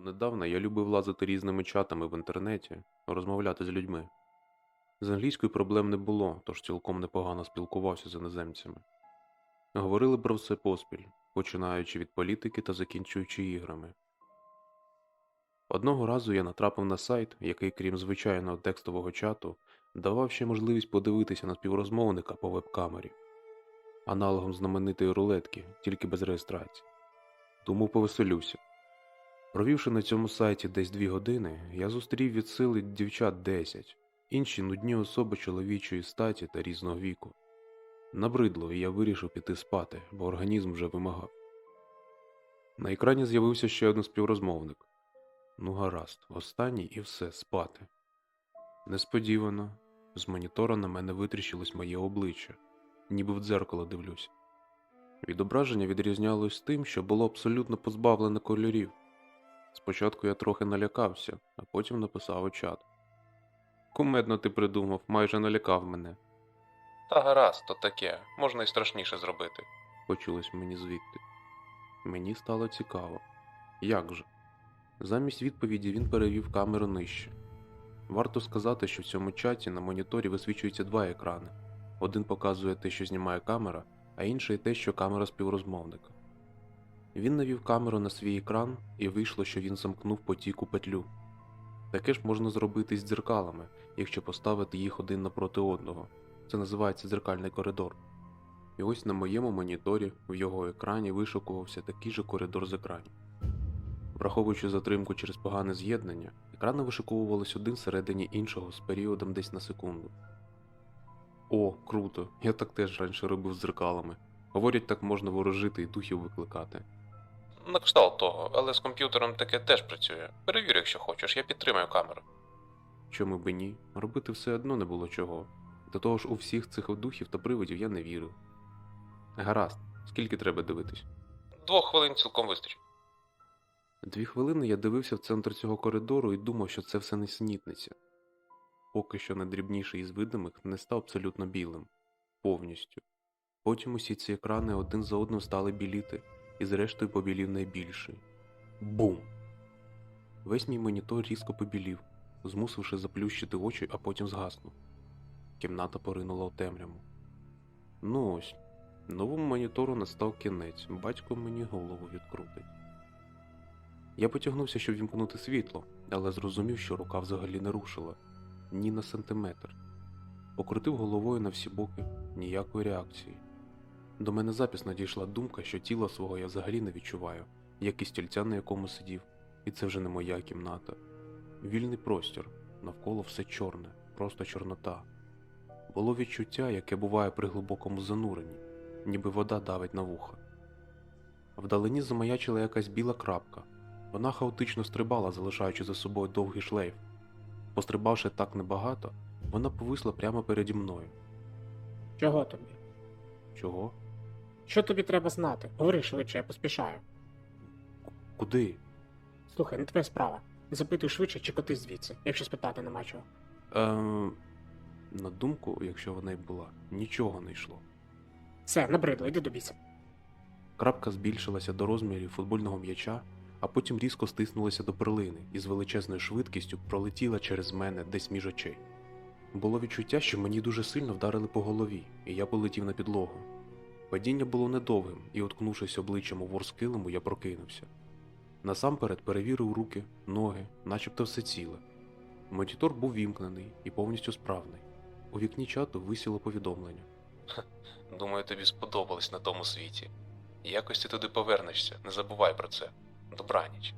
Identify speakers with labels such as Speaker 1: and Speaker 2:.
Speaker 1: Донедавна я любив лазити різними чатами в інтернеті, розмовляти з людьми. З англійською проблем не було, тож цілком непогано спілкувався з іноземцями. Говорили про все поспіль, починаючи від політики та закінчуючи іграми. Одного разу я натрапив на сайт, який, крім звичайного текстового чату, давав ще можливість подивитися на співрозмовника по веб-камері, аналогом знаменитої рулетки, тільки без реєстрації. Тому повеселюся. Провівши на цьому сайті десь дві години, я зустрів від сили дівчат 10, інші нудні особи чоловічої статі та різного віку. Набридло, і я вирішив піти спати, бо організм вже вимагав. На екрані з'явився ще один співрозмовник. Ну, гаразд, останній і все, спати. Несподівано, з монітора на мене витріщилось моє обличчя, ніби в дзеркало дивлюся. Відображення відрізнялось тим, що було абсолютно позбавлене кольорів. Спочатку я трохи налякався, а потім написав у чат. Кумедно ти придумав, майже налякав мене. Та гаразд, то таке, можна і страшніше зробити, почулось мені звідти. Мені стало цікаво. Як же? Замість відповіді він перевів камеру нижче. Варто сказати, що в цьому чаті на моніторі висвічуються два екрани. Один показує те, що знімає камера, а інший те, що камера співрозмовника. Він навів камеру на свій екран і вийшло, що він замкнув потік у петлю. Таке ж можна зробити з дзеркалами, якщо поставити їх один напроти одного. Це називається дзеркальний коридор. І ось на моєму моніторі в його екрані вишукувався такий же коридор з екранів. Враховуючи затримку через погане з'єднання, екрани вишиковувались один всередині іншого з періодом десь на секунду. О, круто! Я так теж раніше робив з дзеркалами. Говорять, так можна ворожити і духів викликати.
Speaker 2: На кшталт того, але з комп'ютером таке теж працює. Перевір, якщо хочеш, я підтримаю камеру.
Speaker 1: Чому би ні? Робити все одно не було чого. До того ж, у всіх цих духів та привидів я не вірив. Гаразд, скільки треба дивитись?
Speaker 2: Двох хвилин цілком вистачить.
Speaker 1: Дві хвилини я дивився в центр цього коридору і думав, що це все несенітниця. Поки що найдрібніший із видимих не став абсолютно білим, повністю. Потім усі ці екрани один за одним стали біліти, і зрештою побілів найбільший. Бум! Весь мій монітор різко побілів, змусивши заплющити очі, а потім згаснув. Кімната поринула у темряву. Ну ось, новому монітору настав кінець, батько мені голову відкрутить. Я потягнувся, щоб вімкнути світло, але зрозумів, що рука взагалі не рушила ні на сантиметр. Покрутив головою на всі боки ніякої реакції. До мене запісно дійшла думка, що тіла свого я взагалі не відчуваю, як і стільця, на якому сидів, і це вже не моя кімната. Вільний простір, навколо все чорне, просто чорнота. Було відчуття, яке буває при глибокому зануренні, ніби вода давить на вуха. Вдалині замаячила якась біла крапка. Вона хаотично стрибала, залишаючи за собою довгий шлейф. Пострибавши так небагато, вона повисла прямо переді мною.
Speaker 3: Чого тобі?
Speaker 1: Чого?
Speaker 3: Що тобі треба знати? Говори швидше, я поспішаю.
Speaker 1: Куди?
Speaker 3: Слухай, не твоя справа. Запитуй швидше чи коти звідси, якщо спитати нема чого.
Speaker 1: Ем... На думку, якщо вона й була, нічого не йшло.
Speaker 3: Все, набридло, йди до біса.
Speaker 1: Крапка збільшилася до розмірів футбольного м'яча, а потім різко стиснулася до перлини і з величезною швидкістю пролетіла через мене десь між очей. Було відчуття, що мені дуже сильно вдарили по голові, і я полетів на підлогу. Падіння було недовгим, і, уткнувшись обличчям у ворс килиму, я прокинувся. Насамперед перевірив руки, ноги, начебто все ціле. Монітор був вімкнений і повністю справний. У вікні чату висіло повідомлення.
Speaker 2: Думаю, тобі сподобалось на тому світі. Якось ти туди повернешся, не забувай про це. Добраніч.